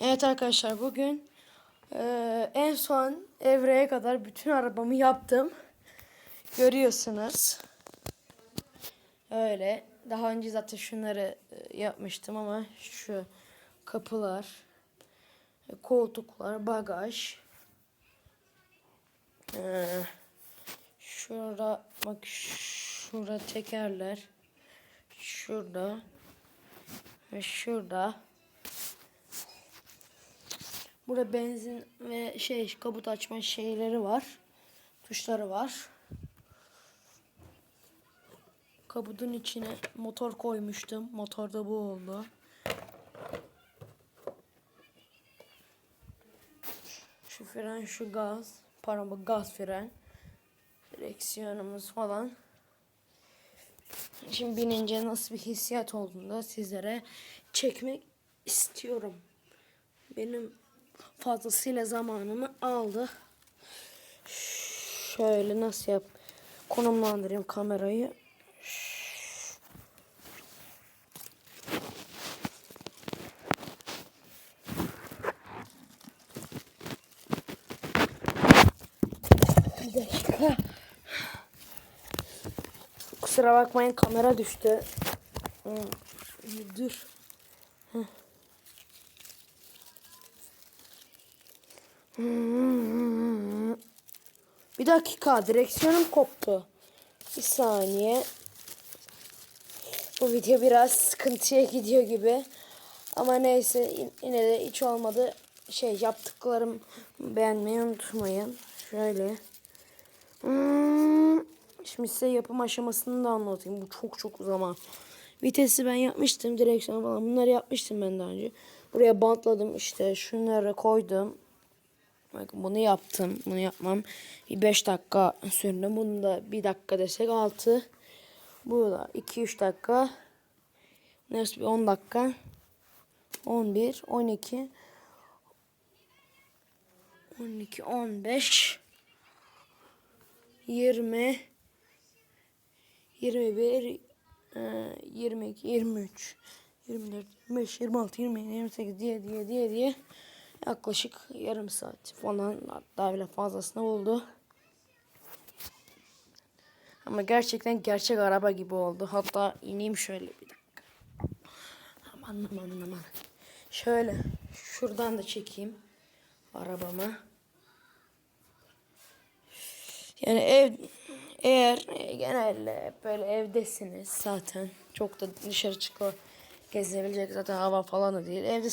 Evet arkadaşlar bugün eee, en son evreye kadar bütün arabamı yaptım. Görüyorsunuz. Öyle. Daha önce zaten şunları e, yapmıştım ama şu kapılar, e, koltuklar, bagaj. Eee, şurada bak şurada tekerler. Şurada ve şurada. Burada benzin ve şey kaput açma şeyleri var. Tuşları var. Kaputun içine motor koymuştum. Motor da bu oldu. Şu fren, şu gaz. Pardon bu gaz fren. Direksiyonumuz falan. Şimdi binince nasıl bir hissiyat olduğunu da sizlere çekmek istiyorum. Benim fazlasıyla zamanımı aldı. Şöyle nasıl yap konumlandırayım kamerayı. Bir dakika. Kusura bakmayın kamera düştü. Dur. Heh. Bir dakika direksiyonum koptu. Bir saniye. Bu video biraz sıkıntıya gidiyor gibi. Ama neyse yine de hiç olmadı. Şey yaptıklarım beğenmeyi unutmayın. Şöyle. Hmm. Şimdi size yapım aşamasını da anlatayım. Bu çok çok zaman. Vitesi ben yapmıştım. Direksiyon falan bunları yapmıştım ben daha önce. Buraya bantladım işte. Şunları koydum. Bakın bunu yaptım. Bunu yapmam bir 5 dakika sürdü. Bunu da 1 dakika desek 6. Bu da 2-3 dakika. Neyse bir 10 dakika. 11, 12, 12, 15, 20, 21, e, 22, 23, 24, 25, 26, 27, 28 diye diye diye diye yaklaşık yarım saat falan hatta bile fazlasını oldu. Ama gerçekten gerçek araba gibi oldu. Hatta ineyim şöyle bir dakika. Aman aman aman. Şöyle şuradan da çekeyim arabamı. Yani ev eğer genelde böyle evdesiniz zaten çok da dışarı çıkıp gezebilecek zaten hava falan da değil. Evde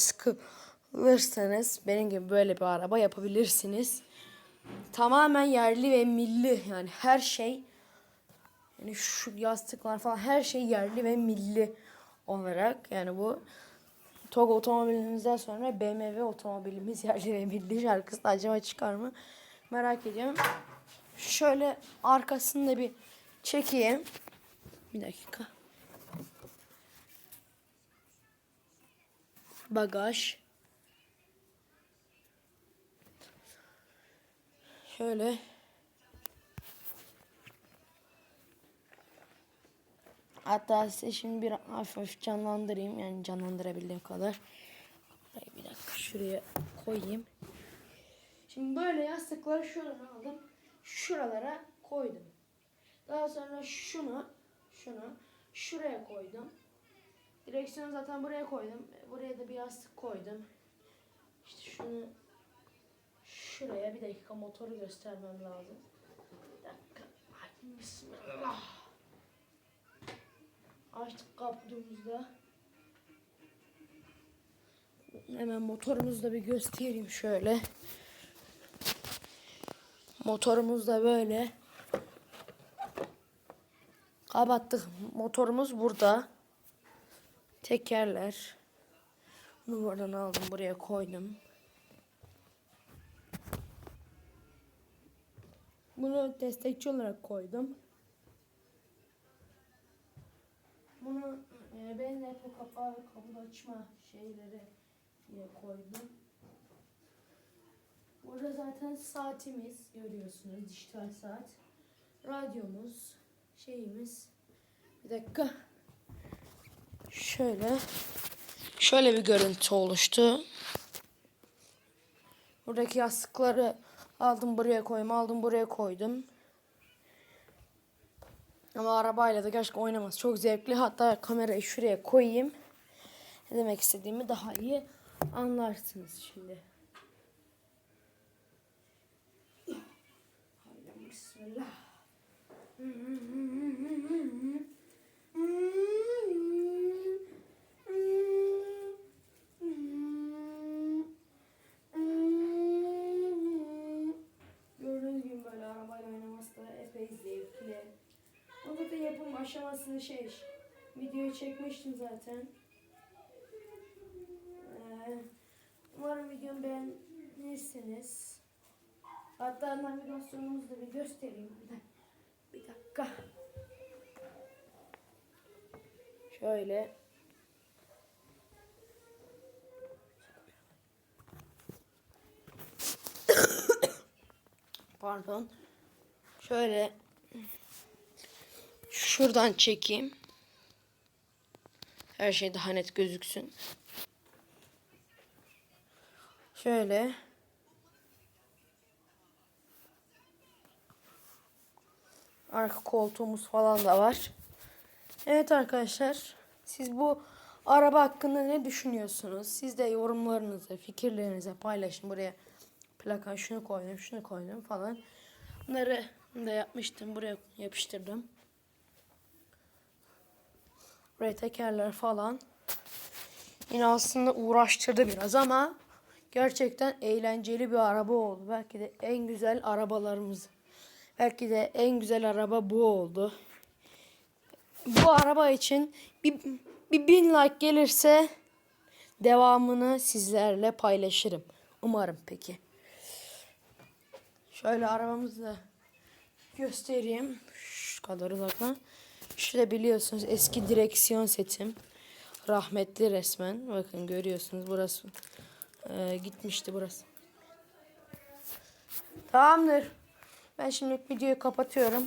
sıkılırsanız benim gibi böyle bir araba yapabilirsiniz. Tamamen yerli ve milli yani her şey yani şu yastıklar falan her şey yerli ve milli olarak yani bu TOG otomobilimizden sonra BMW otomobilimiz yerli ve milli şarkısı da acaba çıkar mı merak ediyorum. Şöyle arkasını da bir çekeyim. Bir dakika. Bagaj. Şöyle. Hatta size şimdi bir hafif canlandırayım. Yani canlandırabildiğim kadar. Bir dakika şuraya koyayım. Şimdi böyle yastıkları şuradan aldım. Şuralara koydum. Daha sonra şunu, şunu şuraya koydum. Direksiyonu zaten buraya koydum. Buraya da bir yastık koydum. İşte şunu şuraya bir dakika motoru göstermem lazım. Bir dakika. Ay, bismillah. Açtık kapımızda. Hemen motorumuzu da bir göstereyim şöyle. Motorumuz da böyle. Kapattık. Motorumuz burada. Tekerler. Bunu buradan aldım. Buraya koydum. Bunu destekçi olarak koydum. Bunu e, ben bu kapağı ve kapı açma şeyleri diye koydum. Burada zaten saatimiz görüyorsunuz dijital saat. Radyomuz, şeyimiz. Bir dakika. Şöyle şöyle bir görüntü oluştu. Buradaki yastıkları aldım buraya koydum, aldım buraya koydum. Ama arabayla da gerçekten oynaması çok zevkli. Hatta kamerayı şuraya koyayım. Ne demek istediğimi daha iyi anlarsınız şimdi. Bismillah. Gördüğünüz gibi böyle arabayla oynaması da epey zevkli. Onda da yapım aşamasını şey, videoyu çekmiştim zaten. Ee, umarım videomu beğenirsiniz. Hatta navigasyonumuzu da bir göstereyim. Bir dakika. Şöyle. Pardon. Şöyle şuradan çekeyim. Her şey daha net gözüksün. Şöyle. Arka koltuğumuz falan da var. Evet arkadaşlar. Siz bu araba hakkında ne düşünüyorsunuz? Siz de yorumlarınızı, fikirlerinizi paylaşın. Buraya plaka şunu koydum, şunu koydum falan. Bunları da yapmıştım. Buraya yapıştırdım. Buraya tekerler falan. Yine aslında uğraştırdı biraz ama gerçekten eğlenceli bir araba oldu. Belki de en güzel arabalarımız. Belki de en güzel araba bu oldu. Bu araba için bir, bir bin like gelirse devamını sizlerle paylaşırım. Umarım peki. Şöyle arabamızı da göstereyim. Şu kadar uzaktan. Şu da biliyorsunuz eski direksiyon setim. Rahmetli resmen. Bakın görüyorsunuz burası. Ee, gitmişti burası. Tamamdır. Ben şimdi videoyu kapatıyorum.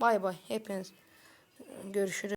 Bay bay. Hepiniz görüşürüz.